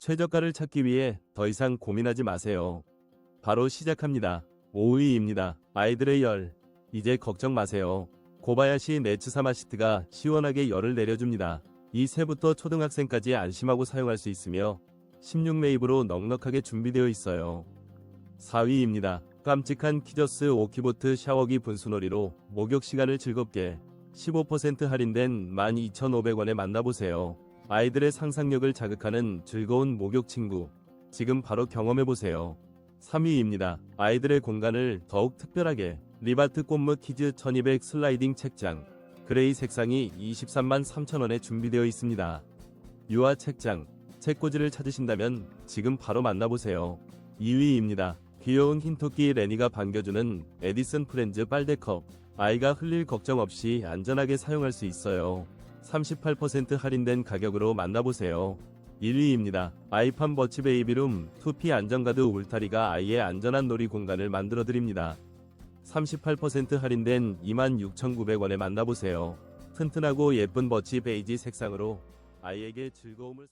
최저가를 찾기 위해 더 이상 고민하지 마세요. 바로 시작합니다. 5위입니다. 아이들의 열. 이제 걱정 마세요. 고바야시 네츠사마시트가 시원하게 열을 내려줍니다. 이 새부터 초등학생까지 안심하고 사용할 수 있으며 16매입으로 넉넉하게 준비되어 있어요. 4위입니다. 깜찍한 키저스 오키보트 샤워기 분수놀이로 목욕 시간을 즐겁게 15% 할인된 12,500원에 만나보세요. 아이들의 상상력을 자극하는 즐거운 목욕 친구. 지금 바로 경험해보세요. 3위입니다. 아이들의 공간을 더욱 특별하게 리바트 꽃무 키즈 1200 슬라이딩 책장. 그레이 색상이 23만 3천원에 준비되어 있습니다. 유아 책장, 책꽂이를 찾으신다면 지금 바로 만나보세요. 2위입니다. 귀여운 흰토끼 레니가 반겨주는 에디슨 프렌즈 빨대컵. 아이가 흘릴 걱정 없이 안전하게 사용할 수 있어요. 38% 할인된 가격으로 만나보세요. 1위입니다. 아이팜 버치 베이비룸 2P 안전가드 울타리가 아이의 안전한 놀이 공간을 만들어 드립니다. 38% 할인된 26,900원에 만나보세요. 튼튼하고 예쁜 버치 베이지 색상으로 아이에게 즐거움을